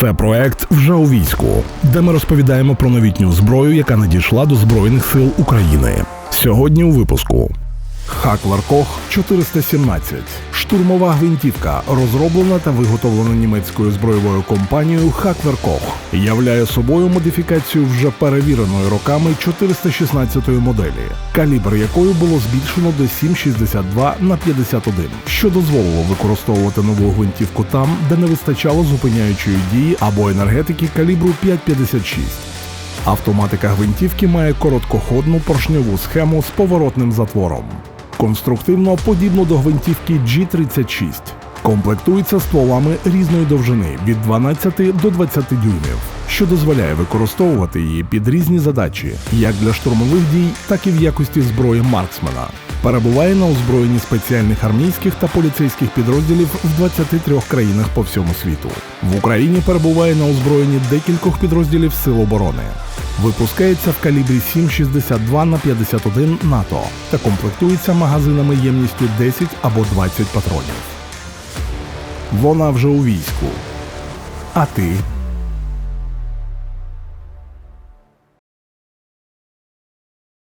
Це проект вже у війську, де ми розповідаємо про новітню зброю, яка надійшла до Збройних сил України. Сьогодні у випуску. Хаклер Кох 417 штурмова гвинтівка, розроблена та виготовлена німецькою збройовою компанією Хаклер Кох, являє собою модифікацію вже перевіреної роками 416-ї моделі, калібр якої було збільшено до 7,62 на 51, що дозволило використовувати нову гвинтівку там, де не вистачало зупиняючої дії або енергетики калібру 5,56. Автоматика гвинтівки має короткоходну поршньову схему з поворотним затвором. Конструктивно подібно до гвинтівки G36. Комплектується стволами різної довжини від 12 до 20 дюймів, що дозволяє використовувати її під різні задачі, як для штурмових дій, так і в якості зброї марксмена. Перебуває на озброєнні спеціальних армійських та поліцейських підрозділів в 23 країнах по всьому світу. В Україні перебуває на озброєнні декількох підрозділів Сил оборони. Випускається в калібрі 7,62 на 51 НАТО та комплектується магазинами ємністю 10 або 20 патронів. Вона вже у війську. А ти